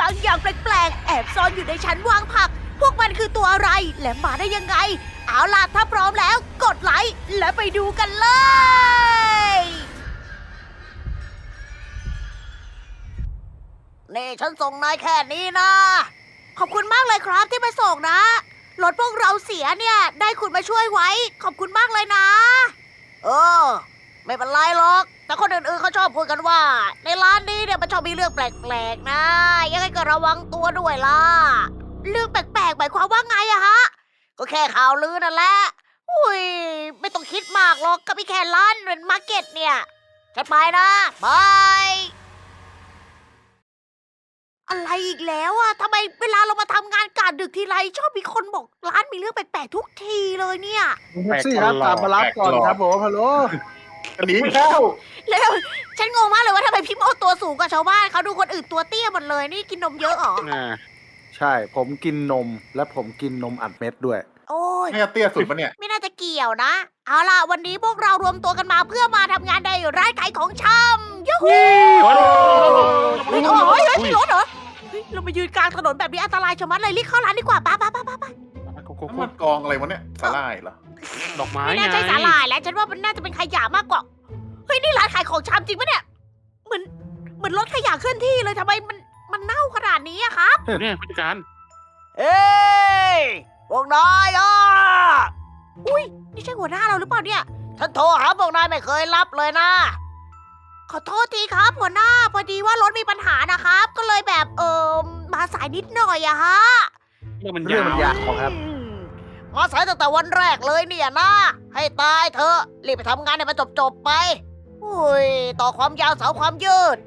บางอย่างแปลกๆ แอบซ่อนอยู่ในชั้นวางผัก พวกมันคือตัวอะไรและมาได้ยังไง เอาล่ะถ้าพร้อมแล้ว กดไลค์และไปดูกันเลย นี่ฉันส่งนายแค่นี้นะ ขอบคุณมากเลยครับที่มาส่งนะ รถพวกเราเสียเนี่ย ได้คุณมาช่วยไว้ ขอบคุณมากเลยนะ เออ ไม่เป็นไรหรอก แต่คนอื่นๆเขาชอบพูดกันว่า ในร้านนี้เนี่ยมันชอบมีเรื่องแปลกๆนะ ยังไงก็ระวังตัวด้วยล่ะ เรื่องแปลกๆหมายความว่าไงอะฮะ ก็แค่ข่าวลือนั่นแหละ อุ้ย ไม่ต้องคิดมากหรอกก็มีแค่ร้านเป็นมาร์เก็ตเนี่ยฉันไปนะบายอะไรอีกแล้วอะทำไมเวลาเรามาทำงานกะดึกทีไรชอบมีคนบอกร้านมีเรื่องแปลกๆทุกทีเลยเนี่ย แท็กซี่ครับตามมารับก่อนครับผมฮัลโหล หนีแล้วแล้วฉันงงมากเลยว่าทำไมพี่โมตัวสูงกว่าชาวบ้านเขาดูคนอื่นตัวเตี้ยหมดเลยนี่กินนมเยอะเหรออ่าใช่ ผมกินนมและผมกินนมอัดเม็ดด้วย โอ้ยไม่เตี้ยสุดปะเนี่ย ไม่น่าจะเกี่ยวนะ เอาล่ะ วันนี้พวกเรารวมตัวกันมาเพื่อมาทำงานในร้านขายของชำยูฮูโอ้โหเฮ้ยโอ้ยเฮ้ยมีรถเหรอเฮ้ยเรามายืนกลางถนนแบบนี้อันตรายชะมัดเลยรีบเข้าร้านดีกว่าป้าป้าป้าป้า ป้าน้ำมันกองอะไรวะเนี่ยสาลายเหรอดอกไม้ไม่ไงน่าใช่สาหร่ายแล้วฉันว่ามันน่าจะเป็นขยะมากกว่า เฮ้ย นี่ร้านขายของชำจริงปะเนี่ย เหมือนเหมือนรถขยะเคลื่อนที่เลยทำไมมันมันเน่าขนาดนี้อะครับ เนี่ยผู้จัดการเอ้ยพวกนายอะ อุ้ยนี่ใช่หัวหน้าเราหรือเปล่าเนี่ย ฉันโทรหาพวกนายไม่เคยรับเลยนะ ขอโทษทีครับ หัวหน้าพอดีว่ารถมีปัญหานะครับ ก็เลยแบบเออมาสายนิดหน่อยอะฮะ เรื่องมันเรื่องมันยาววครับ อืม มาสายตั้งแต่วันแรกเลยเนี่ยนะ ให้ตายเถอะรีบไปทำงานให้มันจบๆไป อุ้ย ต่อความยาวสาวความยืด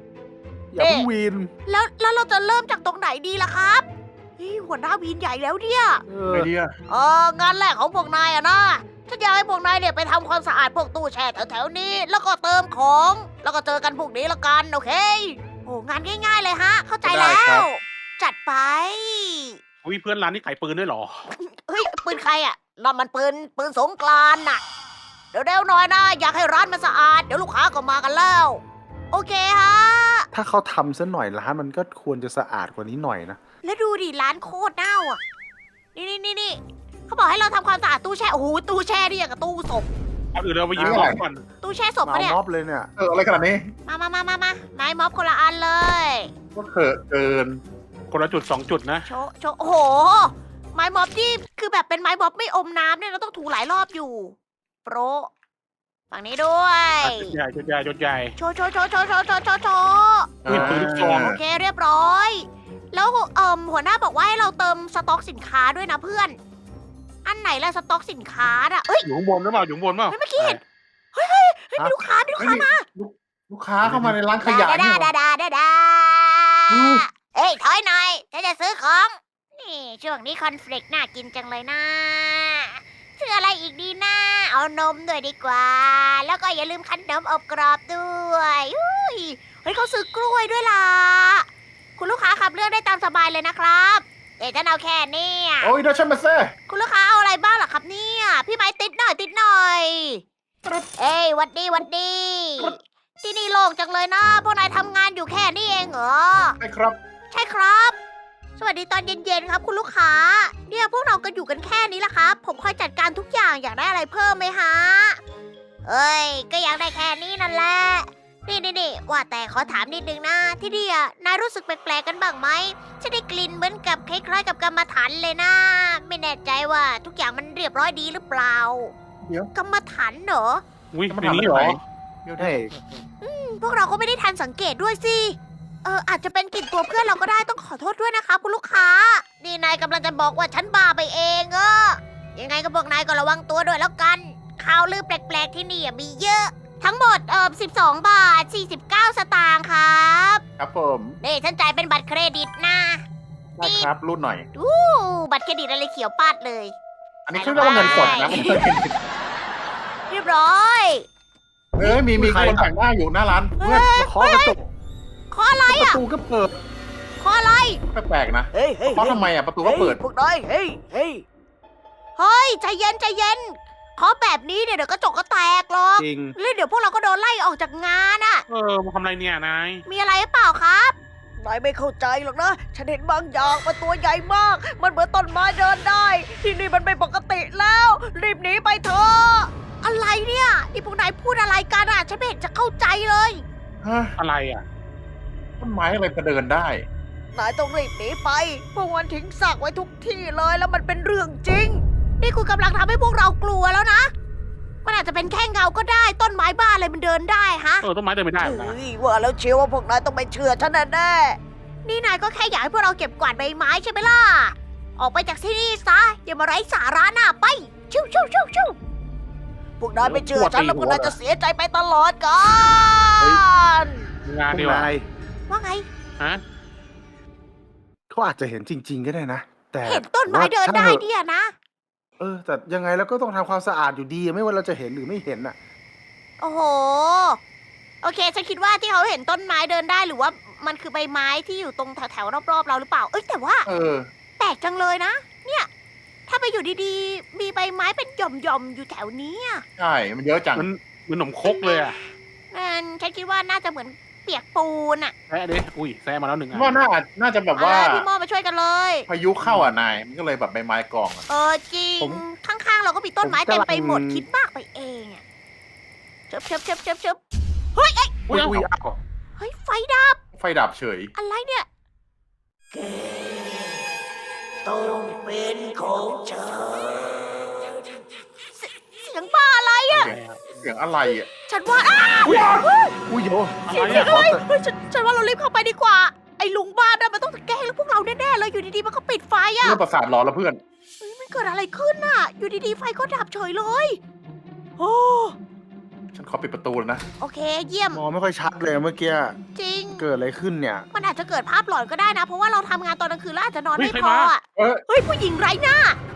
อย่าเพิ่งวีน แล้วแล้วเราจะเริ่มจากตรงไหนดีล่ะครับเฮ้ยหัวหน้าวีนใหญ่แล้วเนี่ยเอไออเดียเอองานแรกของพวกนายอะนะฉันอยากให้พวกนายเนี่ยไปทำความสะอาดพวกตู้แช่แถวๆนี้ แล้วก็เติมของ แล้วก็เจอกันพวกนี้ละกัน โอเค โอ้งานง่าย ๆ เลยฮะ เข้าใจแล้ว จัดไป อุ้ยเพื่อนร้านนี่ขายปืนด้วยเหรอ เฮ้ยปืนใครอะนั่นมันปืนปืนสงกรานต์น่ะ เดี๋ยวเร็วๆหน่อยนะ อยากให้ร้านมันสะอาด เดี๋ยวลูกค้าก็มากันแล้ว โอเคฮะ ถ้าเขาทำซะหน่อยร้านมันก็ควรจะสะอาดกว่านี้หน่อยนะ แล้วดูดิร้านโคตรเน่าอะ นี่นี่นี่นี่เขาบอกให้เราทำความสะอาดตู้แช่ โอ้โหตู้แช่นี่อย่างกับตู้ศพ เอาอื่นเราไปยิงของก่อน ตู้แช่ศพมาปะเนี่ย ม็อบเลยเนี่ย เอออะไรขนาดนี้มามามามามาไม้ม็อบคนละอันเลย ก็เถอะเกิน คนละจุดสองจุดนะ โชว์โชว์โอ้โห ไม้ม็อบที่คือแบบเป็นไม้ม็อบไม่อมน้ำเนี่ยเราต้องถูหลายรอบอยู่ โปรฝั่งนี้ด้วย จุดใหญ่จุดใหญ่จุดใหญ่โชว์โชว์โชว์โชว์โชว์โชว์โชว์โชว์อุ้ยปืนลูกซองโอเคเรียบร้อย แล้วเอ่มหัวหน้าบอกว่าให้เราเติมสต็อกสินค้าด้วยนะเพื่อน อันไหนล่ะสต็อกสินค้าอะเอ้ยอยู่ข้างบนหรือเปล่าอยู่ข้างบนเปล่าเฮ้ยเมื่อกี้เห็นเฮ้ยเฮ้ยเฮ้ยมีลูกค้ามีลูกไม่ค้ามีมาลูกลูกค้าเข้ามาในร้านขยะดานี่ดาเหรดาอดาดาดาอืม เอ้ย ถอยหน่อยฉันจะซื้อของ นี่ช่วงนี้คอนเฟลกน่ากินจังเลยนะซื้ออะไรอีกดีนะ เอานมด้วยดีกว่า แล้วก็อย่าลืมขนมอบกรอบด้วยอุ้ยเฮ้ยเขาซื้อกล้วยด้วยล่ะ คุณลูกค้าขับเลือกได้ตามสบายเลยนะครับเดี๋ยวฉันเอาแค่เนี้โอ้ยเดี๋ยวฉันมาเซ่คุณลูกค้าเอาอะไรบ้างล่ะครับเนี่ย พี่ไม้ติดหน่อยติดหน่อย เอ้ยหวัดดีหวัดดี ที่นี่โล่งจังเลยนะพวกนายทำงานอยู่แค่นี้เองเหรอใช่ครับใช่ครับ สวัสดีตอนเย็นๆครับ คุณลูกค้า เนี่ยพวกเราก็อยู่กันแค่นี้ละครับ ผมคอยจัดการทุกอย่างอยากได้อะไรเพิ่มไหมฮะ เอ้ย ก็อยากได้แค่นี้นั่นแหละ นี่นี่นี่ว่าแต่ขอถามนิดนึงนะ ที่นี่อะนายรู้สึกแปลกๆกันบ้างไหมฉันได้กลิ่นเหมือนกับคล้ายๆ กับกรรมฐานเลยนะ ไม่แน่ใจว่าทุกอย่างมันเรียบร้อยดีหรือเปล่าเดี๋ยว กรรมฐานเหรอ อุ้ยจะมาในทำนี้ที่เหรไหนอเดี๋ยวเฮ้ยพวกเราก็ไม่ได้ทันสังเกตด้วยสิ เอออาจจะเป็นกลิ่นตัวเพื่อนเราก็ได้ต้องขอโทษด้วยนะคะคุณลูกค้า นี่นายกำลังจะบอกว่าฉันบ้าไปเองเออยังไงก็พวกนายก็ระวังตัวด้วยแล้วกันข่าวลือแปลกๆที่นี่อะมีเยอะ ทั้งหมดเออ12 บาท 49 สตางค์ครับครับผมนี่ฉันจ่ายเป็นบัตรเครดิตนะได้ครับรูดหน่อยอู้บัตรเครดิตอะไรเขียวปาดเลย อันนี้เขาเรียกว่าเงินสดนะเรียบร้อย เอ้ยมีมีคนแต่งหน้าอยู่หน้าร้านเฮ้เพื่อนยมาเคาะกระจก ขออะไรประตูก็เปิดขออะไร แปลกๆนะเฮ้ยเฮ้ยเพราะทำไมอะประตูก็เปิด พวกนายเฮ้ยเฮ้ยเฮ้ย ใจเย็น ใจเย็น ขอแบบนี้เนี่ยเดี๋ยวกระจกก็แตกหรอกจริง แล้วเดี๋ยวพวกเราก็โดนไล่ออกจากงานอะเออมาทำอะไรเนี่ยนายมีอะไรหรือเปล่าครับ นายไม่เข้าใจหรอกนะ ฉันเห็นบางอย่างมันตัวใหญ่มาก มันเหมือนต้นไม้เดินได้ ที่นี่มันไม่ปกติแล้ว รีบหนีไปเถอะอะไรเนี่ย นี่พวกนายพูดอะไรกันอะ ฉันไม่เห็นจะเข้าใจเลย ฮะอะไรอะ ต้นไม้อะไรจะเดินได้ นายต้องรีบหนีไปพวกมันทิ้งซากไว้ทุกที่เลยแล้วมันเป็นเรื่องจริง นี่คุณกำลังทำให้พวกเรากลัวแล้วนะ มันอาจจะเป็นแค่เงาก็ได้ ต้นไม้บ้าอะไรมันเดินได้ฮะ เออต้นไม้เดินไม่ได้หรอกนะ เฮ้ยว่าแล้วเชียวว่าพวกนายต้องไม่เชื่อฉันแน่ๆนี่นายก็แค่อยากให้พวกเราเก็บกวาดใบไม้ใช่ไหมล่ะ ออกไปจากที่นี่ซะ อย่ามาไร้สาระน่ะไป ชิวชิวชิวชิวพวกนายไม่เชื่อฉันแล้วพวกนายจะเสียใจไปตลอดกัเฮ้ยนงานพวดีกกว่านาย ว่าไง ฮะเขาอาจจะเห็นจริง ๆ ก็ได้นะ แต่เห็นต้นไม้เดินได้ว่าช่างถอะเนี่ยนะ เออ แต่ยังไงเราก็ต้องทำความสะอาดอยู่ดี ไม่ว่าเราจะเห็นหรือไม่เห็นอะ โอ้โห โอเค ฉันคิดว่าที่เขาเห็นต้นไม้เดินได้หรือว่ามันคือใบไม้ที่อยู่ตรงแถวๆรอบๆเราหรือเปล่า เอ้ยแต่ว่า เออ แปลกจังเลยนะ เนี่ย ถ้าไปอยู่ดีๆ มีใบไม้เป็นหย่อมๆ อยู่แถวนี้อะใช่ มันเยอะจัง มันเหมือนหนมครกเลยอะนั่นฉันคิดว่าน่าจะเหมือน เปียกปูนอะแซะดิอุ้ยแซะมาแล้วหนึ่งอันว่าน่าน่าจะแบบเอาว่าเลยพี่โมมาช่วยกันเลย พายุเข้าอะนาย มันก็เลยแบบใบไม้กองอะเออจริง ผมข้างๆ เราก็มีต้นไม้ผมกำลัง เต็มไปหมดคิดมากไปเองอะเชิบเชิบเชิบเชิบเชิบอุ้ยอุ้ยเอ้าอุ้ยอ้าวเฮ้ย ไฟดับไฟดับเฉย อะไรเนี่ย ต้องเป็นของฉันเสียงบ้าอะไรอะเสียงอะไรอะ ฉันว่าอ้าอุ้ยโยอะไรเสียงอะอะไรเฮ้ยฉันฉันว่าเรารีบเข้าไปดีกว่า ไอ้ลุงบ้านน่ะมันต้องแกล้งพวกเราแน่ๆเลยอยู่ดีๆมันก็ปิดไฟอะเรื่องประสาทร้อนแล้วเพื่อน เฮ้ยมันเกิดอะไรขึ้นน่ะ อยู่ดีๆไฟก็ดับเฉยเลยโอ้ฉันขอปิดประตูแล้วนะ โอเคเยี่ยมมองไม่ค่อยชัดเลยเมื่อกี้ จริง เกิดอะไรขึ้นเนี่ย มันอาจจะเกิดภาพหลอนก็ได้นะ เพราะว่าเราทำงานตอนกลางคืนแล้วอาจจะนอนเฮ้ยไม่ใครพอมา อะเอ้ย เฮ้ยผู้หญิงไร้หน้าเฮ้อ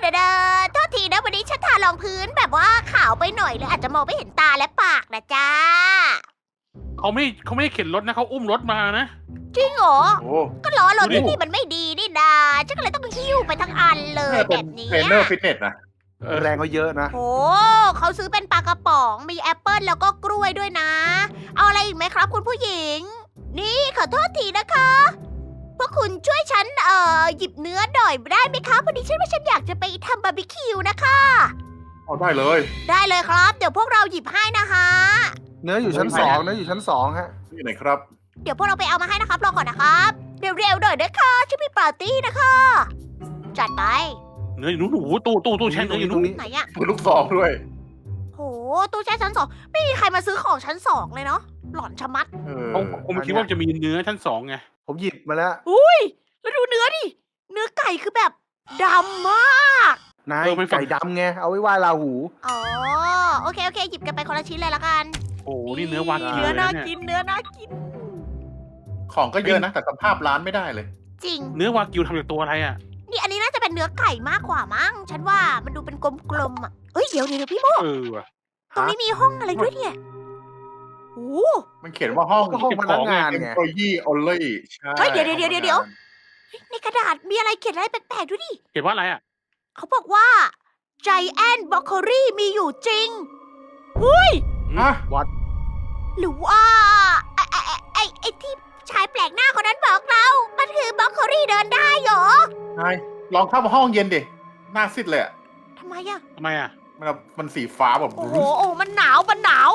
เดี๋ยวๆโทษทีนะวันนี้ฉันทารองพื้นแบบว่าขาวไปหน่อยเลยอาจจะมองไม่เห็นตาและปากนะจ๊ะเขาไม่เขาไม่ได้เข็นรถนะเขาอุ้มรถมานะ จริงเหรอ โอ้ก็ล้อรถดูดิที่นี่มันไม่ดีนี่นาฉันก็เลยต้องหิ้วไปทั้งอันเลยน่าแบเป็นบนี้เทรนเนอร์ฟิตเนสนะเออแรงเขาเยอะนะ โอ้เขาซื้อเป็นปลากระป๋องมีแอปเปิลแล้วก็กล้วยด้วยนะ เอาอะไรอีกไหมครับคุณผู้หญิง นี่ขอโทษทีนะคะ พวกคุณช่วยฉันเอ่อหยิบเนื้อหน่อยได้ไหมคะพอดีฉันว่าฉันอยากจะไปทำบาร์บีคิวนะคะ เอาได้เลย ได้เลยครับ เดี๋ยวพวกเราหยิบให้นะคะ เนื้ออยู่ชั้นสองเนื้ออยู่ชั้นสองฮะอยู่ไหนครับ เดี๋ยวพวกเราไปเอามาให้นะครับรอก่อนนะครับ เร็วๆหน่อยนะคะฉันมีปาร์ตี้นะคะ จัดไปเนื้ออยู่นู้นโอ้โหตู้ตู้ตู้แช่เนื้ออยู่ตรนู้งนนี้ ไหนอะปืนลูกซองด้วยโห ตู้แช่ชั้นสองไม่มีใครมาซื้อของชั้นสองเลยเนาะหลอนชะมัด เออเขาคงคิดว่าจะมีเนื้อชั้นสองไง ผมหยิบมาแล้วอุ้ย แล้วดูเนื้อดิ เนื้อไก่คือแบบดำมาก นายเออมันฝัง ไก่ดำไงเอาไว้ไหว้ราหู อ๋อ โอเค โอเค หยิบกันไปคนละชิ้นเลยละกันโอ้โหนี่เนื้อวากิวเนื้อเลยน่าเนี่ยกิน เนื้อน่ากิน ของก็เยอะนะ แต่สภาพร้านไม่ได้เลย จริง เนื้อวากิวทำจากตัวอะไรอะ นี่อันนี้น่าจะเป็นเนื้อไก่มากกว่ามั้ง ฉันว่ามันดูเป็นกลมๆอะเอ้ย เดี๋ยวเดี๋ยวพี่โม เออว่ะ ตรงนี้มีห้องอะไรด้วยเนี่ยโอ้มันเขียนว่าห้องก็ห้องพนักงานเอ็มไงโปรยี่ออลลี่ใช่เฮ้ยเดี๋ยวเดี๋ยวเดี๋ยวเดี๋ยวในกระดาษมีอะไรเขียนอะไรแปลกๆด้วยดิ เขียนว่าอะไรอะ เขาบอกว่า Giant Broccoli มีอยู่จริงเฮ้ยฮะหรือว่าไอ้ไอ้ไอ้ไอ้ที่ชายแปลกหน้าคนนั้นบอกเรา มันคือบล็อกโครี่เดินได้เหรอนายลองเข้ามาห้องเย็นดิหน้าซิดเลยอะทำไมอะทำไมอะ มันแบบมันสีฟ้าแบบโอ้โหโอ้มันหนาวมันหนาว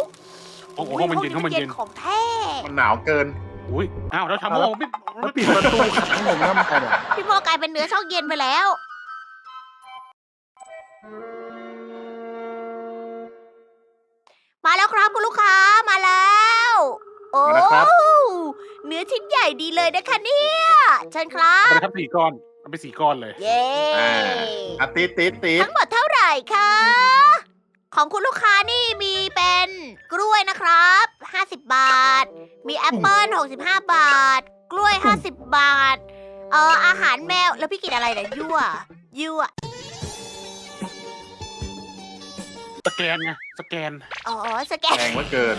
ห้องห้องมันเย็นห้องมันเย็น ของแท้มันหนาวเกินอุ้ยอ้าวแล้วทำโมไม่แล้วปิดประตูขังผมทำไมเนี่ยพี่โมกลายเป็นเนื้อช่องเย็นไปแล้ว มาแล้วครับคุณลูกค้ามาแล้ว โอ้มาแล้วครับ เนื้อชิ้นใหญ่ดีเลยนะคะเนี่ยเชิญครัเอาบไปทับสี่ก้อน เอาไปสี่ก้อนเลย เย้อ่าอาติดติดติดทั้งหมดเท่าไหร่คะ ของคุณลูกค้านี่มีเป็นกล้วยนะครับ 50 บาท มีแอปเปิ้ล65 บาท กล้วย 50 บาท เอ่ออาหารแมวแล้วพี่กินอะไรเนี่ยยั่วยั่วสแกนไง สแกน อ๋อสแกแพนงเหลือเกิน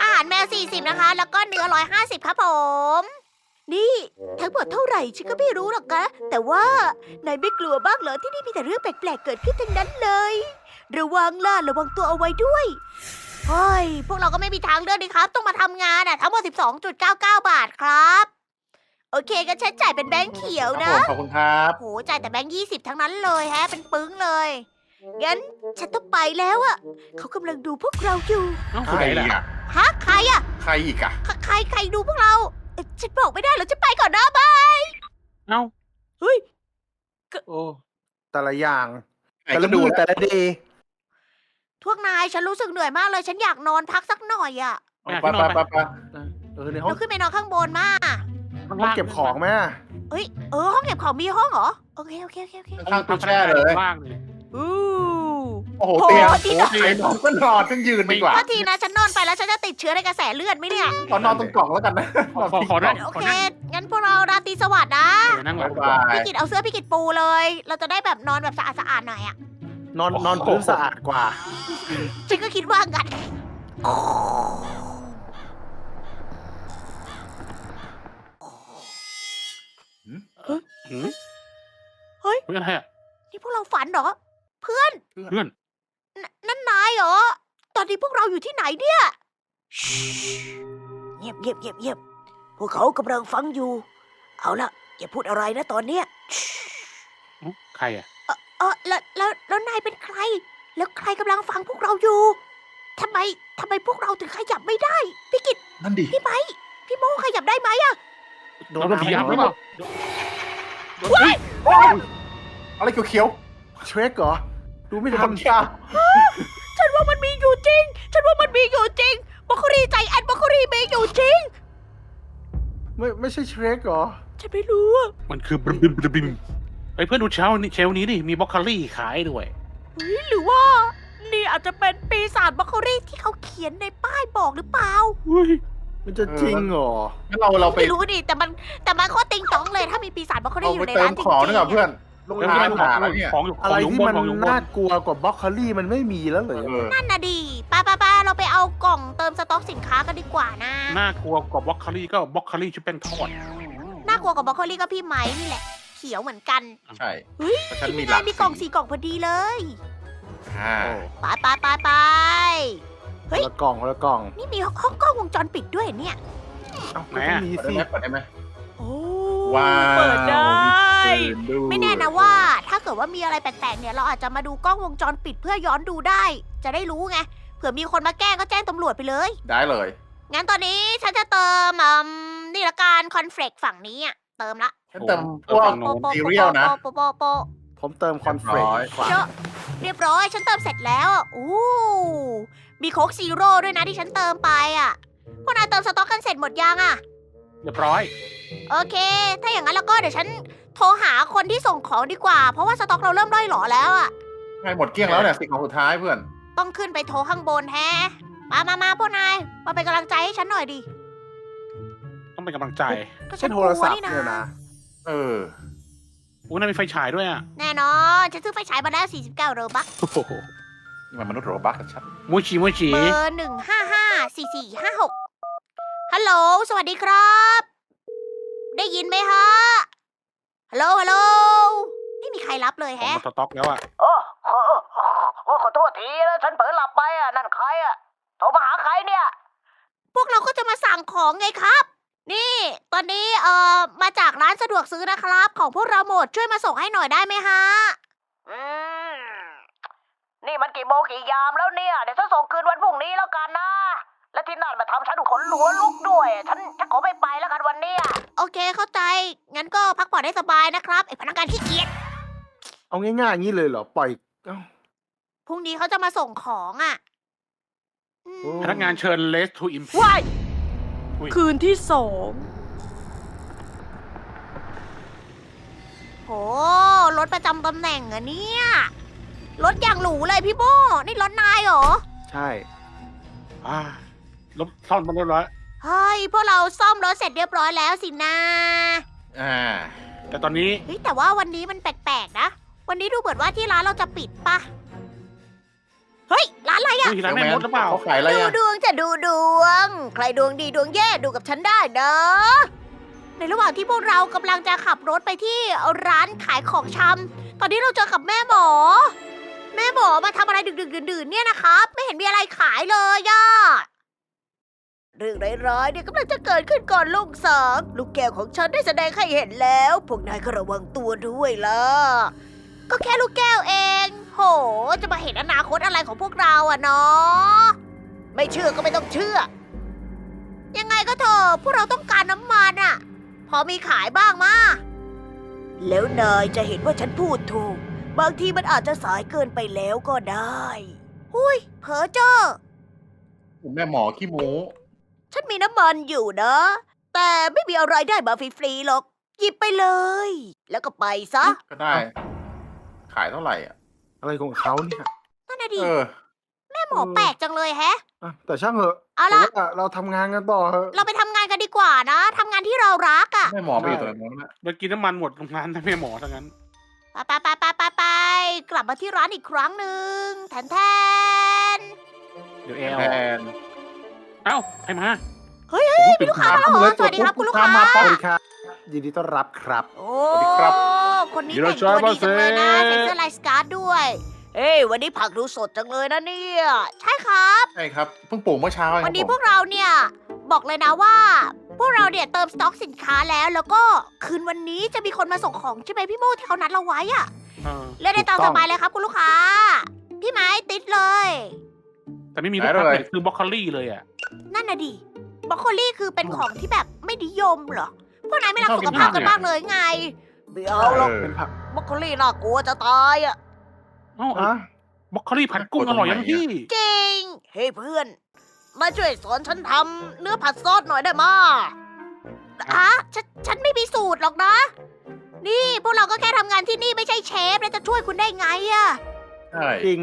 อาหารแมว 40 นะคะ แล้วก็เนื้อ 150 ครับผม นี่ ทั้งหมดเท่าไหร่ฉันก็ไม่รู้หรอกนะแต่ว่านายไม่กลัวบ้างเหรอที่นี่มีแต่เรื่องแปลกๆเกิดขึ้นทั้งนั้นเลย ระวังล่ะระวังตัวเอาไว้ด้วยเฮ้ยพวกเราก็ไม่มีทางเลือกดีครับ ต้องมาทำงานอะทั้งหมด12.99 บาทครับ โอเคก็ฉันจ่ายเป็นแบงค์เขียวครับนะผมขอบคุณครับโหจ่ายแต่แบงค์ยี่สิบทั้งนั้นเลยแฮะเป็นปึ้งเลยงั้นฉันต้องไปแล้วอะเขากำลังดูพวกเราอยู่เอ้าใคคุณรไหนอีกล่ะอะฮะใครอะใครอีกอะใครใครใครดูพวกเรา เอ่อฉันบอกไม่ได้เหรอจะไปก่อนนะบายเอ้าเฮ้ย โอ้แต่ละอย่าง ไหนแต่ก็ละดูมือแต่ละเดย์พวกนายฉันรู้สึกเหนื่อยมากเลย ฉันอยากนอนพักสักหน่อยอะไปหาไปที่นไปอนไปไปไปเออในห้องเราขึ้นไปนอนข้างบนมาข้างห้องล่างเก็บของไหมอะเอ้ยเออห้องเก็บของมีห้องเหรอ โอเคโอเคโอเคโอเคข้างๆตู้แช่เลยล่างเลย อู้ โอ้โหโหเตียงที่โอ้นอนโหใครนอนก็นอนต้องยืนดีกว่าถ้าทีนะฉันนอนไปแล้วฉันจะติดเชื้อในกระแสเลือดไหมเนี่ย ขอนอนตรงกล่องแล้วกันนะขอขอขอนั่ง โอขอเค นั่งงั้นพวกเราราตรีสวัสดิ์นะ เดี๋ยวนั่งหลับบ๊ายบายพี่กิตเอาเสื้อพี่กิตปูเลย เราจะได้แบบนอนแบบสะอาดสะอาดๆหน่อยอะนอนนอนพื้นสะอาดกว่า ฉันก็คิดว่างั้นหืมเฮ้ย เฮ้ยอะไรอะนี่พวกเราฝันเหรอ เพื่อน เพื่อนนนั่นนาย เหรอ ตอนนี้พวกเราอยู่ที่ไหนเนี่ยเงียบเงียบเงียบเงียบพวกเขากำลังฟังอยู่ เอาละอย่าพูดอะไรนะตอนเนี้ยใครอะเออแล้วแล้วแล้วนายเป็นใคร แล้วใครกำลังฟังพวกเราอยู่ทำไมทำไมพวกเราถึงขยับไม่ได้ พี่กิตนั่นดิพี่ไม้พี่โมขยับได้ไหมอะโดนผียับหรือเปล่าโดนเฮ้ยอะไรเขียวเชรกเหรอ ดูไม่ทันนชา ฉันว่ามันมีอยู่จริง ฉันว่ามันมีอยู่จริงบอครีใจแอนบอครีมีอยู่จริง ไม่ไม่ใช่เชรกเหรอ ฉันไม่รู้อะมันคือบริมบริมบริมไอ้ยเพื่อนดูเชลนี่เชลนี้ดิมีบล็อกโคลี่ขายด้วย เฮ้ยหรือว่า นี่อาจจะเป็นปีศาจบอครีที่เขาเขียนในป้ายบอกหรือเปล่าอุ้ยมันจะจริงเหรอ งั้นเราเราไปไม่รู้ดิแต่มันแต่มันโคตรติงตองเลยถ้ามีปีศาจบอครีเราอไปยู่ในเติร้ามนจริงของๆนึกว่าเพื่อนลูก เรื่องค้าของหาแล้วเนี่ยของอยู่ขอะองไรอยู่ที่บมันนของอยู่บนน่ากลัวกว่าบล็อกโคลี่มันไม่มีแล้วเหรอเออนั่นนะดิป้าป้าป้าเราไปเอากล่องเติมสต็อกสินค้ากันดีกว่านะ น่ากลัวกว่าบล็อกโคลี่ก็บล็อกโคลี่ชุบแป้งทอดน่ากลัวกับบอคลี่ก็พี่ไม้นี่แหละ เขียวเหมือนกันใช่เฮ้ยเพราะฉันมีนี่หไงลักมีกล่องสี่กล่องพอดีเลยอ่าไปไปไปไป เฮ้ย คนละกล่องคนละกล่องนี่มีห้องกล้องวงจรปิดด้วยเนี่ยเอ้าไหนก็อะมีเปิดได้สิไหมเปิดได้ไหมโอ้ ว้าวเปิดได้ มีปืนด้วยไม่แน่นะว่า ถ้าเกิดว่ามีอะไรแปลกๆเนี่ยเราอาจจะมาดูกล้องวงจรปิดเพื่อย้อนดูได้ จะได้รู้ไงเผื่อมีคนมาแกล้งก็แจ้งตำรวจไปเลย ได้เลย งั้นตอนนี้ฉันจะเติมอืมนี่ละกันคอนเฟลกฝั่งนี้อะเติมละฉันเติมพวกโน้นโปะซีเรียลนะโปะโปะโปะโปะ ผมเติมคอนเฟรเรียบร้อยฝาเชอะเรียบร้อยฉันเติมเสร็จแล้วอะอู้มีโค้กซีโร่ด้วยนะที่ฉันเติมไปอะพวกนายเติมสต็อกกันเสร็จหมดยังอะ เรียบร้อย โอเค ถ้าอย่างนั้นแล้วก็เดี๋ยวฉันโทรหาคนที่ส่งของดีกว่า เพราะว่าสต็อกเราเริ่มด้อยหลอแล้วอะใช่หมดเกลี้ยงแล้วเนี่ยสิ่งของสุดท้ายเพื่อน ต้องขึ้นไปโทรข้างบนแฮะมามามาพวกนาย มาเป็นกำลังใจให้ฉันหน่อยดิต้องเป็นกำลังใจก็เช่นกโทลัวรศัพท์นี่เนี่ยนะ เอออู้น่ามีไฟฉายด้วยอะ แน่นอน ฉันซื้อไฟฉายมาแล้ว 49โรบัคโอ้โหนี่มันมนุษย์โรบักชัดมูชิมูชิเบอร์หนึ่งห้าห้าสี่สี่ห้าหก ฮัลโหล สวัสดีครับ ได้ยินไหมฮะ ฮัลโหล ฮัลโหล ไม่มีใครรับเลยของแฮะ มาสต็อกแล้วอะ โอ้ขอขอโทษทีนะฉันเผลอหลับไปอะ นั่นใครอะ โทรมาหาใครเนี่ย พวกเราก็จะมาสั่งของไงครับ นี่ ตอนนี้เอ่อ มาจากร้านสะดวกซื้อนะครับ ของพวกเราหมดช่วยมาส่งให้หน่อยได้ไหมฮะ อืม นี่มันกี่โมงกี่ยามแล้วเนี่ย เดี๋ยวฉันส่งคืนวันพรุ่งนี้แล้วกันนะ และที่นั่นมาทำฉันขนหัวลุกด้วยฉันฉันขอไม่ไปแล้วกันวันเนี้ยโอเคเข้าใจ งั้นก็พักผ่อนให้สบายนะครับไอพนักงานขี้เกียจเอาง่ายๆอย่างนี้เลยเหรอ ปล่อยเอ้า พรุ่งนี้เขาจะมาส่งของอะอืมโอ้ พนักงานเชิญเลสทูอิมว้ายอุ๊ย คืนที่สองโหรถประจำตำแหน่งเหรอะเนี่ยรถอย่างหรูเลยพี่โบนี่รถนายเหรอ ใช่ อ่า ลบซ่อนมันเรียบร้อยเฮ้ยพวกเราซ่อมรถเสร็จเรียบร้อยแล้วสินะอ่า แต่ตอนนี้เฮ้ยแต่ว่าวันนี้มันแปลกๆนะ วันนี้ดูเหมือนว่าที่ร้านเราจะปิดปะเฮ้ยร้านอะไรอะอุ้ยร้านแม่มดหรือเปล่า เขาขายอะไรดูอะดวงจะดูดวง ใครดวงดีดวงแย่ดูกับฉันได้นะในระหว่างที่พวกเรากำลังจะขับรถไปที่ร้านขายของชำตอนนี้เราเจอกับแม่หมอ แม่หมอมาทำอะไรดึกๆดื่นๆเนี่ยนะครับ ไม่เห็นมีอะไรขายเลยย่า เรื่องร้ายๆเนี่ยกำลังจะเกิดขึ้นก่อนลูกสางลูกแก้วของฉันได้แสดงให้เห็นแล้ว พวกนายก็ระวังตัวด้วยล่ะ ก็แค่ลูกแก้วเอง โห จะมาเห็นอนาคตอะไรของพวกเราอะเนาะไม่เชื่อก็ไม่ต้องเชื่อ ยังไงก็เถอะพวกเราต้องการน้ำมันอะพอมีขายบ้างมาแล้วนายจะเห็นว่าฉันพูดถูก บางทีมันอาจจะสายเกินไปแล้วก็ได้ หุยเพอเจอ ผมแม่หมอขี้โม้ ฉันมีน้ำมันอยู่นะ แต่ไม่มีอะไรได้มาฟรีๆหรอก หยิบไปเลย แล้วก็ไปซะก็ได้ ขายเท่าไหร่อะ อะไรของเขาเนี่ยนั่นน่ะดิเออ แม่หมอแปลกจังเลยแฮะ อะแต่ช่างเหอะเอาล่ะ ผมว่าเราทำงานกันต่อเถอะ เราไปทำงานกันดีกว่านะทำงานที่เรารักอะ่ะแม่หมอไปอยู่ตรงนั้นนะเรากินน้ำมันหมดโรงงานทั้งแม่หมอทั้งนั้น ไปไปไปไปไปไปกลับมาที่ร้านอีกครั้งหนึ่งแทนแทน เดี๋ยวแอลแทน เอ้าใครมาเฮ้ยเฮ้ยผมมีลูกค้ามาแล้วเหรอสวัสดีครับคุณลูกค้ามาสปั๊บวัสดีครับยินดีต้อนรับครับ โอ้สวัสดีครับคนนี้ยินดีแต่งตัวต้อนรับดีจังเลยนะเซ่ใส่เสื้อลายสการ์ดด้วยเฮ้ยวันนี้ผักดูสดจังเลยนะเนี่ยใช่ครับใช่ครับเพิ่งปลูกเมื่อเช้าเองควัรันบนี้ผพมวกเราเนี่ยบอกเลยนะว่า พวกเราเนี่ยเติมสต็อกสินค้าแล้ว แล้วก็คืนวันนี้จะมีคนมาส่งของใช่ไหมพี่โมที่เขานัดเราไว้อะเออเล่นได้ตามถูกต้สองบายเลยครับคุณลูกค้า พี่ไม้ติดเลย แต่ไม่มีลูกค้าเปลี่ยนคือบล็อกโคลี่เลยอะ นั่นน่ะดิบรอกโคลี่คือเป็นของที่แบบไม่นิยมเหรอ พวกนายไม่รักชอบสุกิขนภาพผักกันเนี่ยบ้างเลยไงไม่เอาหรอกเออเป็นผักบรอกโคลี่น่ากลัวจะตายอะเอ้าอะบล็อกโคลี่ผัดกุ้งอร่อยยังพี่จริง เฮ้ยเพื่อน มาช่วยสอนฉันทำเนื้อผัดซอสหน่อยได้มาอะฉันฉันไม่มีสูตรหรอกนะ นี่พวกเราก็แค่ทำงานที่นี่ไม่ใช่เชฟแล้วจะช่วยคุณได้ไงอะ ใช่จริง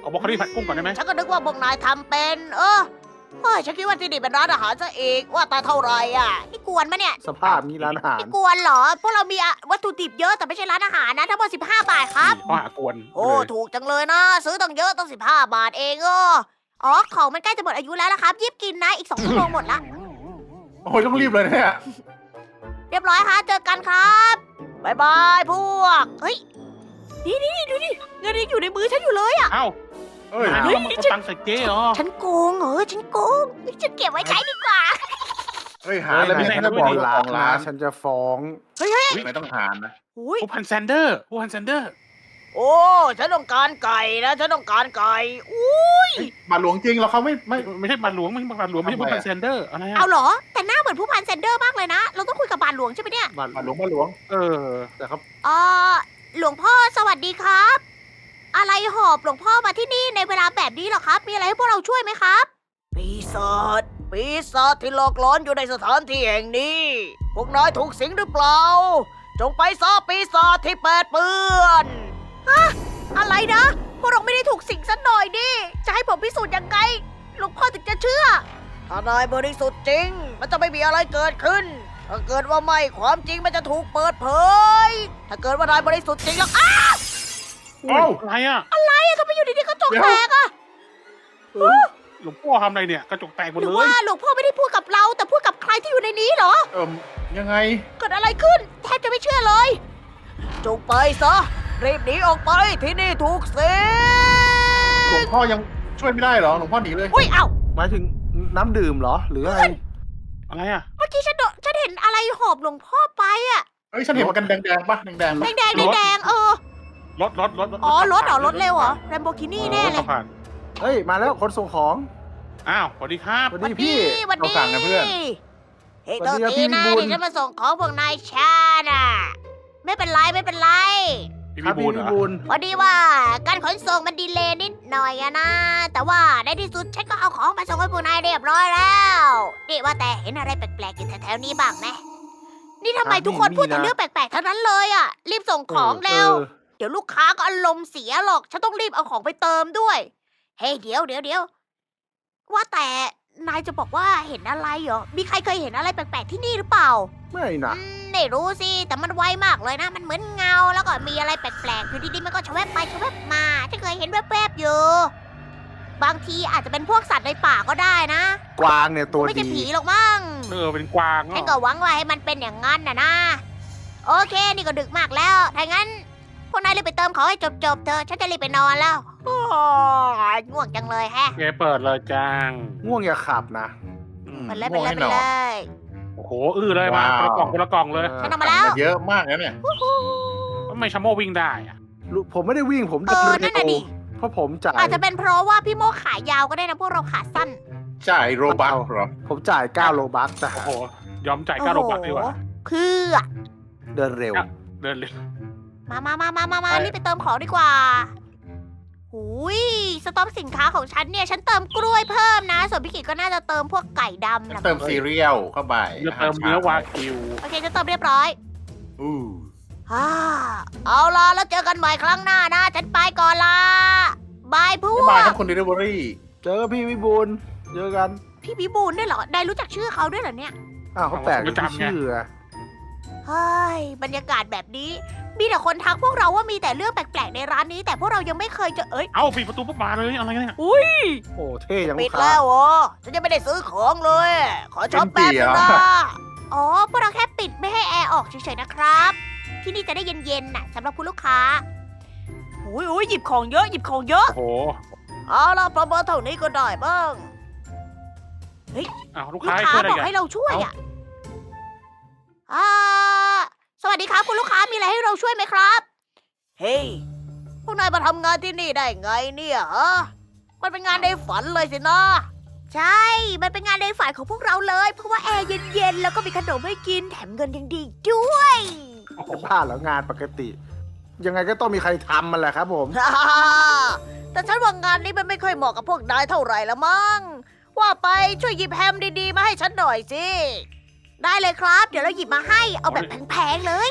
เอาบล็อกโคลี่ผัดกุ้งก่อนได้ไหมฉันก็นึกว่าพวกนายทำเป็น เออ เฮ้ยฉันคิดว่าที่นี่เป็นร้านอาหารซะเองว่าแต่เท่าไหรอะ นี่กวนมะเนี่ย สภาพนี้ร้านอาหารนี่กวนเหรอ พวกเรามีอะวัตถุดิบเยอะแต่ไม่ใช่ร้านอาหารนะทั้งหมด15 บาทครับ ข้อหากวนโอ้ เลยถูกจังเลยนะ ซื้อตั้งเยอะตั้ง15 บาทเองเอออ๋อของมันใกล้จะหมดอายุแล้วละครับยิบกินนะอีก2ชั่วโมงหมดละโอ้ยต้องรีบเลยเนี่ยเรียบร้อยค่ะเจอกันครับบายบายพวกเฮ้ยนี่นี่ดูดิเงินยังอยู่ในมือฉันอยู่เลยอะเอ้า เอ้ย นายเอามาเอาตังค์ใส่เจ๊เหรอ ฉันโกงเหรอฉันโกงฉันเก็บไว้ใช้ดีกว่าเอ้ยหาเฮ้ยอะไรไหนไม่ฉันได้จะบบออกกหหลาลานนร้านะนฉันจะฟ้องไม่ต้องหานะอุ้ยผู้พันแซนเดอร์ผู้พันแซนเดอร์โอ้ฉันต้องการไก่นะฉันต้องการไก่อู้ยบาทหลวงจริงเราเขาไม่ ไม่ไม่ใช่บาทหลวงไม่ใช่บาทหลวงไม่ใช่ผู้พันแซนเดอร์อะไรเอาอะเหรอ แต่หน้าเหมือนผู้พันเซนเดอร์มากเลยนะ เราต้องคุยกับบาทหลวงใช่ไหมเนี่ยบาทบาทหลวงบาทหลวงเออแต่ครับเอ่อหลวงพ่อสวัสดีครับ อะไรหอบหลวงพ่อมาที่นี่ในเวลาแบบนี้เหรอครับ มีอะไรให้พวกเราช่วยไหมครับ ปีศาจปีศาจที่หลอกหลอนอยู่ในสถานที่แห่งนี้ พวกนายถูกสิงหรือเปล่า จงไปซะปีศาจที่แปดเปื้อนฮะอะไรนะ พวกเราไม่ได้ถูกสิงสักหน่อยดิจะให้ผมพิสูจน์ยังไงหลวงพ่อถึงจะเชื่อ ถ้านายบริสุทธิ์จริง มันจะไม่มีอะไรเกิดขึ้น ถ้าเกิดว่าไม่ความจริงมันจะถูกเปิดเผย ถ้าเกิดว่านายบริสุทธิ์จริงแล้วอ้า เอ้าอะไรอะอะไรอะทำไมอยู่ดีๆกระจกเดี๋ยวแตกอะหลวงพ่อทำอะไรเนี่ย กระจกแตกหมดหรือเลว่ายหลวงพ่อไม่ได้พูดกับเรา แต่พูดกับใครที่อยู่ในนี้เหรอ เอิมยังไง เกิดอะไรขึ้น แทบจะไม่เชื่อเลย จงไปซะ รีบหนีออกไปที่นี่ถูกสิหลวงพ่อยังช่วยไม่ได้เหรอ หลวงพ่อหนีเลย อุ้ยเอ้าหมายถึงน้ำดื่มเหรอ หรืออะไร อะไรอะเมื่อกี้ฉันโดนฉันเห็นอะไรหอบหลวงพ่อไปอะเอ้ย ฉันเห็นมันกันแดงๆปะแดงๆแดปะงแดงแดงแดงๆเออ รถรถรถอ๋อรถเหรอรถเร็วเหรอแรมโบกินี่แน่เลยผ่านเฮ้ย มาแล้วคนส่งของ อ้าวสวัสดีครับสวัสดีพี่หวันดีเราสั่งกันเพื่อน เฮ้ยสโทวัสษดีครับทีพี่นะบุญที่ฉันมาส่งของพวกนายช้าน่ะ ไม่เป็นไรไม่เป็นไร พี่ครับบูพี่ลเหรวิอบูลพอดีว่าการขนส่งมันดีเลย์นิดหน่อยอะนะ แต่ว่าในที่สุดฉันก็เอาของมาส่งให้พวกนายเรียบร้อยแล้วนี่ว่าแต่เห็นอะไรแปลกๆอยู่แถวๆนี้บ้างไหมนี่ทำไมทุกคนพูดแต่เรื่องแปลกๆทั้งนั้นเลยอะรีบส่งของเร็วออ เดี๋ยวลูกค้าก็อารมณ์เสียหรอก ฉันต้องรีบเอาของไปเติมด้วย เฮ้ยเดี๋ยวเดี๋ยวเดี๋ยวว่าแต่นายจะบอกว่าเห็นอะไรเหรอ มีใครเคยเห็นอะไรแปลกๆที่นี่หรือเปล่าไม่นะอืมไม่รู้สิ แต่มันไวมากเลยนะ มันเหมือนเงา แล้วก็มีอะไรแปลกๆ อยู่ดีๆ มันก็ชะแวบไปชะแวบมา ฉันเคยเห็นแวบๆ อยู่ บางทีอาจจะเป็นพวกสัตว์ในป่าก็ได้นะ กวางเนี่ยตัวไม่ใช่ดีผีหรอกมั้ง เออเป็นกวางฉันเนาะก็หวังว่าให้มันเป็นอย่างนั้นนะนะ โอเค นี่ก็ดึกมากแล้วถ้างั้นพ วกนายรีบไปเติมของให้จบๆเธอะฉันจะรีบไปนอนแล้วโอ้ยง่วงจังเลยแฮะ แกเปิดเลยจังง่วงอย่าขับนะ อืมไปเลยไปโง่เลยไปแน่นเลอนยโอ้โหอื้อเลยมาคนละกล่องคนละกล่องเลยฉันเอามาแล้ว เยอะมากนะเนี่ย ทำไมชัมโมวิ่งได้อะลูกผมไม่ได้วิ่งผมเอเดินอเร็นั่นน่ะวดิ เพราะผมจ่าย อาจจะเป็นเพราะว่าพี่โมขายาวก็ได้นะพวกเราขาสั้น จ่ายโรบัคเหรอ ผมจ่าย 9 โลบัคแต่โอ้โห ยอมจ่ายเก้าโลบักดีกว่า เพื่อเดินเร็วครับเดินเลย มามามามามามาไปรีบไปเติมของดีกว่าหุยสต็อกสินค้าของฉันเนี่ย ฉันเติมกล้วยเพิ่มนะ ส่วนพี่กิจก็น่าจะเติมพวกไก่ดำนะเติมซีเรียลเข้าไปจะเติมเนื้อวากิว โอเคฉันเติมเรียบร้อยอู้ฮ่าเอาล่ะแล้วเจอกันใหม่ครั้งหน้านะ ฉันไปก่อนละบายพวบ๊ายบายกครับคุณเดลิเวอรี่ เจอพี่วิบูลย์เจอกัน พี่บิบูลด้วยเหรอ ได้รู้จักชื่อเขาด้วยเหรอเนี่ย อ้าวเขาแปลกที่ชื่ออะเฮ้ยบรรยากาศแบบนี้ มีแต่คนทักพวกเราว่ามีแต่เรื่องแปลกๆในร้านนี้ แต่พวกเรายังไม่เคยเจอเอ้ยเอ้าปิดประตูปุ๊บมาเลยอะไรเนี่ยอุ้ยโอ้เท่ยังปิลูดกค้า แล้วเหรอฉันยังไม่ได้ซื้อของเลย ขอช็อปแป๊บนึงนะอ๋อพวกเราแค่ปิดไม่ให้แอร์ออกเฉยๆนะครับ ที่นี่จะได้เย็นๆน่ะสำหรับคุณลูกค้าอุ้ยอุ้ยหยิบของเยอะหยิบของเยอะ โอ้โหเอาล่ะประเมินเท่านี้ก็ได้บ้างอ้าวลูกลูค้ากให้ค้าช่วยอะไรบอกกันให้เราช่วยอะอ่าส วัสดีครับ คุณลูกค้ามีอะไรให้เราช่วยไหมครับ เฮ้ย พวกนายมาทำงานที่นี่ได้ไงเนี่ยฮะมันเป็นงานในฝันเลยสินะ ใช่ มันเป็นงานในฝันของพวกเราเลย เพราะว่าแอร์เย็นๆ แล้วก็มีขนมให้กินแถมเงินยังดีด้วย จะบ้าแล้วงานปกติ ยังไงก็ต้องมีใครทำมันแหละครับผม แต่ฉันว่างานนี้มันไม่ค่อยเหมาะกับพวกนายเท่าไหร่ละมั้ง ว่าไปช่วยหยิบแฮมดีๆ มาให้ฉันหน่อยสิ ได้เลยครับ เดี๋ยวเราหยิบมาให้เอาแบบแพงๆเลย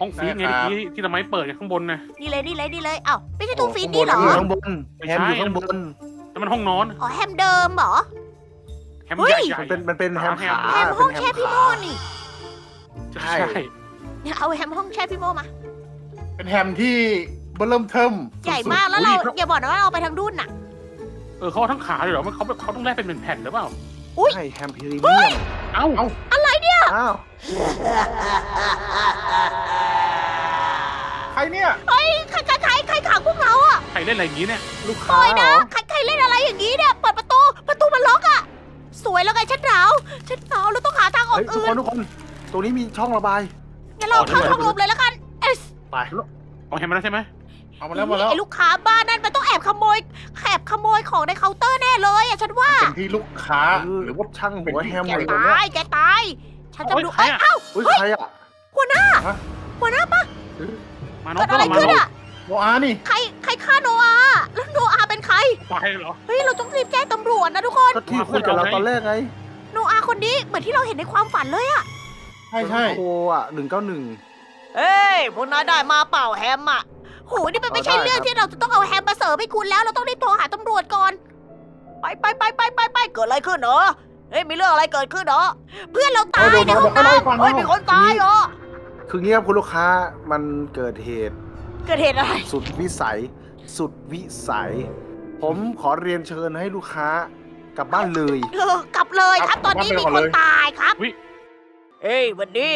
ห้องฟีดไงที่ที่ทำไมเปิดข้างบนนะนี่เลยนี่เลยนี่เลยเอ้าไม่ใช่ตู้ฟีดนี่เหรออยู่ข้างบนไม่แฮใช่มอยู่ข้างบน แล้วมันห้องนอนอ๋อแฮมเดิมเหรอ แฮมเฮ้ใหย ญ่มันเป็นมันเป็นแฮมขาแฮมห้องเป็นแช่พี่โมนี่ใช่เนี่ยเอาแฮมห้องแช่พี่โมมา เป็นแฮมที่เบอร์เริ่มเทิมใหญ่มากแล้วเราอย่าบอกนะว่าเราไปทางดุนน่ะ เออเขาเอาทั้งขาเลยเหรอมันเขาเขาต้องแลกเป็นแผ่นๆหรือเปล่าอุ๊ยใช่แฮมพรีเมียม เอ้าอ้า ว ใครเนี่ยเฮ้ย ใครใครใครใครขังพวกเราอะใครเล่นอะไรอย่างนี้เนี่ย ลูกปค้าล่อยเหรนะ อใครใครเล่นอะไรอย่างนี้เนี่ย เปิดประตู ประตูมันล็อกอะสวยแล้วไงฉันหนาว ฉันหนาวเราต้องหาทางออกเฮ้ยทุกอื่คนนทุกคน ตรงนี้มีช่องระบาย งั้นเราเข้าทางลมเลยแล้วกัน เอสไป เอาแฮมมาแล้วใช่ไหมเอามาแล้วมาแล้วไอ้ลูกค้าบ้านนั่นมันต้องแอบขโมย แอบขโมยของในเคาน์เตอร์แน่เลยอะฉันว่า เป็นที่ลูกค้าเออหรือว่าช่างหัวแฮมแกเลยตรงเนี้ยตาย แกตาย ฉันจะดูใครเอ้ยอะเอ้าเฮ้ยใครอะหัวหน้าฮะหัวหน้าปะมาเกิเนาะดอะไรมาขึ้นเนาะอะโนอานี่ใครใครฆ่าโนอาแล้วโนอาเป็นใครไปเหรอ เฮ้ยเราต้องรีบแจ้งตำรวจนะทุกคนก็ที่คุยกับเราตอนแรกไงโนอาคนนี้เหมือนที่เราเห็นในความฝันเลยอะใช่ใช่โทรอะหนึ่งเก้าหนึ่งเฮ้ยพวกนายได้มาเปล่าแฮมอะโหนี่มันไม่ใช่เอาได้เรื่องครับที่เราจะต้องเอาแฮมมาเสิร์ฟให้คุณแล้วเราต้องรีบโทรหาตำรวจก่อน ไปไปไปไปไปไปเกิดอะไรขึ้นเหรอ เฮ้ยมีเรื่องอะไรเกิดขึ้นเหรอ เพื่อนเราตายในห้องน้ำเฮ้ยมีคนตายเหรอ คือเงี้ยครับคุณลูกค้ามันเกิดเหตุ เกิดเหตุอะไร สุดวิสัย สุดวิสัย ผมขอเรียนเชิญให้ลูกค้ากลับบ้านเลย เออกลับเลยครับตอนนี้มีคนตายครับ อุ๊ยเฮ้ยวันนี้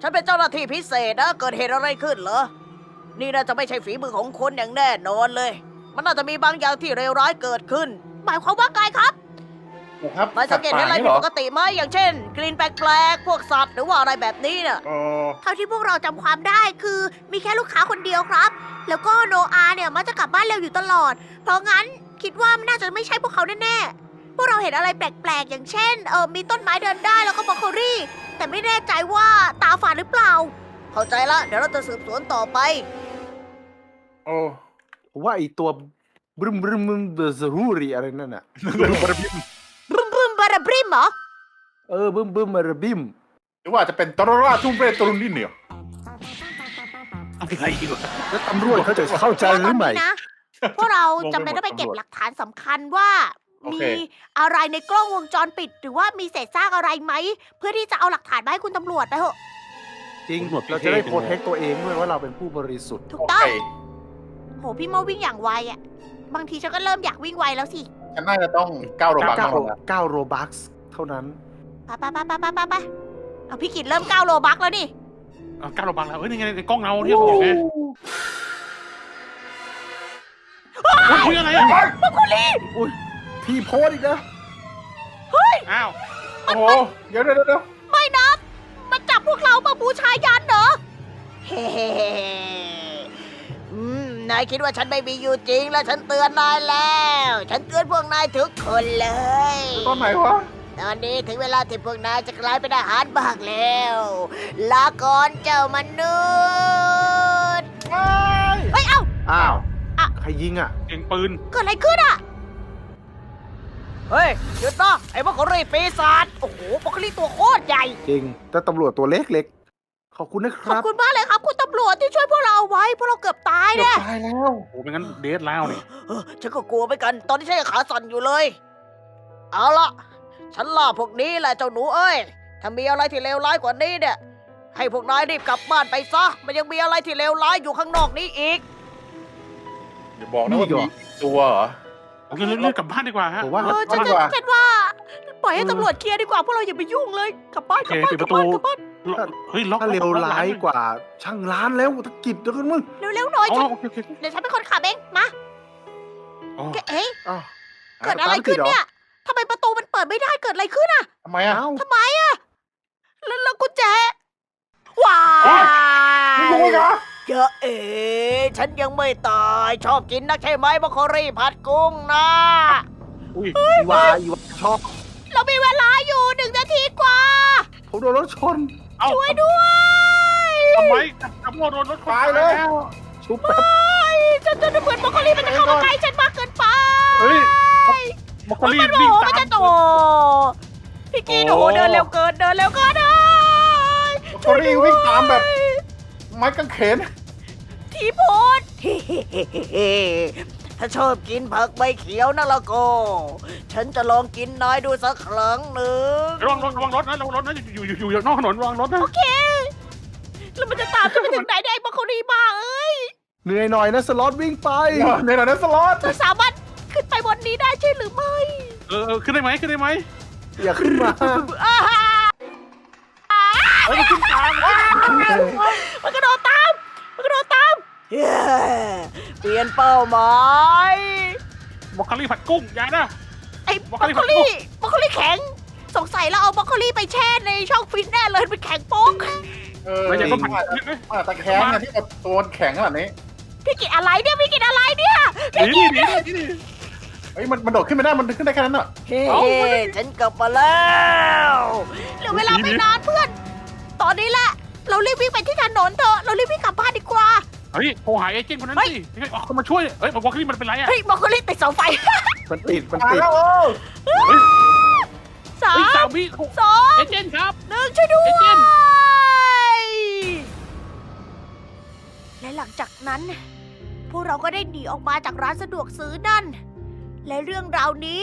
ฉันเป็นเจ้าหน้าที่พิเศษนะ เกิดเหตุอะไรขึ้นเหรอ นี่น่าจะไม่ใช่ฝีมือของคนอย่างแน่นอนเลย มันน่าจะมีบางอย่างที่เลวร้ายเกิดขึ้น หมายความว่าไงครับ ครับนายสังเกตเห็นอะไรสัตว์ผิดป่าปกติไหมอย่างเช่น กลิ่นแปลกๆ พวกสัตว์หรือว่าอะไรแบบนี้เนี่ยอ๋อเท่าที่พวกเราจำความได้คือมีแค่ลูกค้าคนเดียวครับ แล้วก็โนอาเนี่ยมักจะกลับบ้านเร็วอยู่ตลอด เพราะงั้นคิดว่ามันน่าจะไม่ใช่พวกเขาแน่ๆ พวกเราเห็นอะไรแปลกๆ อย่างเช่นเออมีต้นไม้เดินได้แล้วก็บรอกโคลี่ แต่ไม่แน่ใจว่าตาฝาดหรือเปล่า เข้าใจละเดี๋ยวเราจะสืบสวนต่อไป โอ้ผมว่าไอตัวบรึมบรึมบรึมเดอะซรูรีอะไรนั่นอะบรึมบรึมบา ราบริมเหรอ เออบึ้มบึ้มมาระบิมหรือว่าจะเป็นตอร์ราทุ่มเรตรุนนี่เหนียวอะไรอีกวะแล้วตำรวจเขาจะเข้าใจหรือไม่ตนนี้นะ พวกเรางงไปจำเป็นต้องไปหมดเก็บตำรวจหลักฐานสำคัญว่า โอเค มีอะไรในกล้องวงจรปิด หรือว่ามีเศษซากอะไรไหม เพื่อที่จะเอาหลักฐานมาให้คุณตำรวจไปเถอะจริงเราจะได้โปรเทคตัวเองด้วยว่าเราเป็นผู้บริสุทธิ์ ถูกโอต้อเคงโหพี่โมวิ่งอย่างไวอะบางทีฉันก็เริ่มอยากวิ่งไวแล้วสิ ฉันน่าจะต้องก้าวโรบักเก้าเท่านั้นเก้าโรบัคเท่านั้นไปไปไปไปไปไปไปเอาพี่กิจเริ่มก้าวโลบักแล้วนี่เอาก้าวเราบังแล้วเฮ้ยนี่ไงในกล้องเงาที่เขาบอกไงอุ้ยอะไรอะพี่โพสต์อีกนะอ้าวโอ้โหเดี๋ยวเดี๋ยวเดี๋ยวไม่นะมันจับพวกเรามาบูชายันเหรอเฮ้อืม นายคิดว่าฉันไม่มีอยู่จริง แล้วฉันเตือนนายแล้ว ฉันเตือนพวกนายทุกคนเลย ตอนไหนวะ ตอนนี้ถึงเวลาที่พวกนายจะกลายเป็นอาหารบากแล้ว ลาก่อนเจ้ามนุษย์เฮ้ยเอ้า อ้าว อะ ใครยิงอะเก่งปืน เกิดอะไรขึ้นอะ เฮ้ยหยุดนะไอ้บล็อกโคลี่ปีศาจโอ้โหบล็อกโคลี่ตัวโคตรใหญ่ จริง แต่ตำรวจตัวเล็กๆ ขอบคุณนะคขอบรับคุณมากเลยครับ คุณตำรวจที่ช่วยพวกเราเอาไว้พวกเราเกือบตายเกือบเนี่ยตายแล้วโอ้ไม่งั้นเดทแล้วนี่เออฉันก็กลัวไปกัน ตอนนี้ฉันยังขาสั่นอยู่เลย เอาละฉันล่าพวกนี้แหละเจ้าหนูเอ้ย ถ้ามีอะไรที่เลวร้ายกว่านี้เนี่ย ให้พวกนายรีบกลับบ้านไปซะ มันยังมีอะไรที่เลวร้ายอยู่ข้างนอกนี้อีก เดี๋ยวบอกนะว่านี่เหรมีอตัวเหรอ โอเคเรื่อยๆกลับบ้านดีกว่าฮะ ผมว่า เออฉันเอาดีฉันกว่า ฉันว่า ปล่อยให้ตำรวจเคลียร์ดีกว่าพวกเราอย่าไปยุ่งเลย กลับบ้านโอกลัเคบบ้านปิดกปลับระตู บ้านกลับบ้าน เฮ้ยล็อกถ้าเลวล็อกร้ายกว่าช่างร้านแล้วตะกิดเดี๋ยวกันมึงเร็วๆหน่อยอ๋อฉันโอเคโอเคเดี๋ยวฉันเป็นคนขับเองมาอ๋อแกเอ๊ะอ้าวเกิดอะไรขึ้นเนี่ยทำไมประตูมันเปิดไม่ได้เกิดอะไรขึ้นอะทำไมอะเอ้าทำไมอะแล้วแล้วกุญแจว้าไม่รู้ยเหรอเจอเอ๋ฉันยังไม่ตายชอบกินนักใช่ไหมบรอกโคลี่ผัดกุ้งนะอุ้ยอีวาอีวาชอบเรามีเวลาอยู่หนึ่งนาทีกว่าผมโดนรถชน เอ้าช่วยด้วยทำไมจับโมโดนรถชนตายเลยแล้วชุบแป๊บไม่ฉันจะเหมือนบรอกโคลี่มันจะเข้ามาใกล้ฉันมากเกินไปเฮ้ยบล็อกโคมันลี่โอ้วิ่งโหตามันมจะโตพี่กีนโอ้โอ้โหเดินเร็วเกินเดินเร็วเกินเลยโคลี่วิ่งตามแบบ ไม้กางเขนทีโพด ถ้าชอบกินผักใบเขียวนะละโกฉันจะลองกินนายดูสักครั้งหนึ่งระวังรถระวังรถนะระวังรถนะอยู่อยู่อยู่อยู่นอกถนนระวังรถนะโอเค แล้วมันจะตามฉันไปถึงไหนได้ไอ้บรอกโคลีบ้าเอ้ยเหนื่อยหน่อยนะสล็อตวิ่งไปในหนังนั้นสล็อตเธอสามารถขึ้นไปบนนี้ได้ใช่หรือไม่เออเออขึ้นได้ไหมขึ้นได้ไหมอย่าขึ้นมาอ้าฮ่าเฮ้ยมันขึ้นตามมันกระโดดตาม เย้เปลี่ยนเป้าหมายบล็อกโคลี่ผัดกุ้งอย่านะ ไอ้บบรรออกกโคโคลี่ลี่บรอกโคลี่แข็ง สงสัยเราเอาบรอกโคลี่ไปแช่ในช่องฟิตแน่เลยเป็นแข็งโป๊กเออไม่ใช่ก็ผัดมันกุ้งนะอาจจะแข็งนะที่แบบตัวแข็งขนาดนี้พี่กินอะไรเนี่ยพี่กินอะไรเนี่ยหนีดิหนีดิหนีดิ เฮ้ยมันมันโดดขึ้นไม่ได้มันขึ้นได้แค่นั้นอะเฮ้เอ้า ฉันกลับมาแล้วเหลือเวลาไม่นานเพื่อน ตอนนี้แหละ เรารีบวิ่งไปที่ถนนเถอะเรารีบวิ่งกลับบ้านดีกว่า เฮ้ยโทรหาเอเจนต์คนนั้นสิยังไงอ๋อเขามาช่วย เฮ้ยบล็อกโคลี่มันเป็นไรอะ เฮ้ยบรอกโคลี่ติดเสาไฟ มันติด มันตายติด แล้วเออเฮ้ยสาเฮ้ยสามมวิสองเอเจนต์ครับ หนึ่งช่วยด้วเอเจนต์ยและหลังจากนั้น พวกเราก็ได้หนีออกมาจากร้านสะดวกซื้อนั่น และเรื่องราวนี้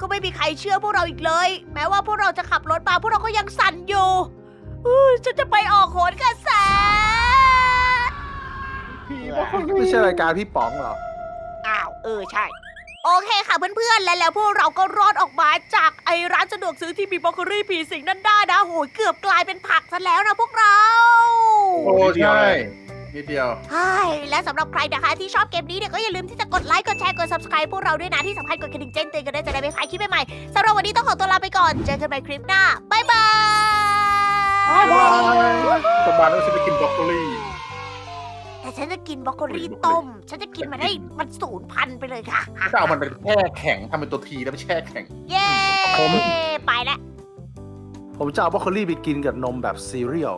ก็ไม่มีใครเชื่อพวกเราอีกเลย แม้ว่าพวกเราจะขับรถมาพวกเราก็ยังสั่นอยู่อื้อฉันจะไปออกโหนกระแสผีบอกคน ไม่ใช่รายการพี่ป๋องเหรอ อ้าว เออ ใช่ โอเคค่ะเพื่อนๆ และแล้วพวกเราก็รอดออกมาจากไอ้ร้านสะดวกซื้อที่มีบรอกโคลี่ผีสิงนั่นได้นะโหยเกือบกลายเป็นผักซะแล้วนะพวกเรา โอ้ใช่นิดเดียว ใช่ และสำหรับใครนะคะที่ชอบเกมนี้เนี่ยก็อย่าลืมที่จะกดไลค์ กดแชร์ กด subscribe พวกเราด้วยนะ ที่สำคัญกดกระดิ่งแจ้งเตือนกันด้วยจะได้ไม่พลาดคลิปใหม่ๆสำหรับวันนี้ต้องขอตัวลาไปก่อน เจอกันใหม่คลิปหน้า บ๊ายบายสบายแล้วฉันไปกินบรอกโคลี แต่ฉันจะกินบรอกโคลีต้ม ฉันจะกินมาได้มันสูญพันธุ์ไปเลยค่ะจะเอามันไปแช่แข็งทำเป็นตัวทีแล้วไปแช่แข็ง เย้ผม ไปแล้วผมจะเอาบรอกโคลี่ไปกินกับนมแบบซีเรียล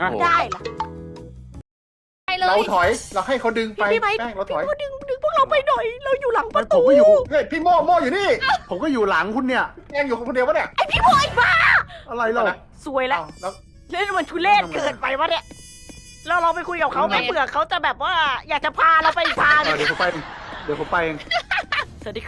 อะโอ้ได้เหรอไปเลเรายถอยเราให้เขาดึงไปพี่ไหมแป้งเราถพี่อยก็ดึงดึงพวกเราไปหน่อย เราอยู่หลังประผตู มก็อยู่ เฮ้ยพี่โม่โม่อยู่นี่ผมก็อยู่หลังคุณเนี่ย แป้งอยู่คนเดียววะเนี่ย ไอพี่บอยบ้าอะไรเราสวยแล้วอ้าวแล้ว เล่นมันทุเรศเกินไปวะเนี่ย เราลองไปคุยกับเขาไหมเผื่อเขาจะแบบว่าอยากจะพาเราไปอีกทางหเอนึ่องเดี๋ยวผมไปเดี๋ยวผมไปเอง สวัสดี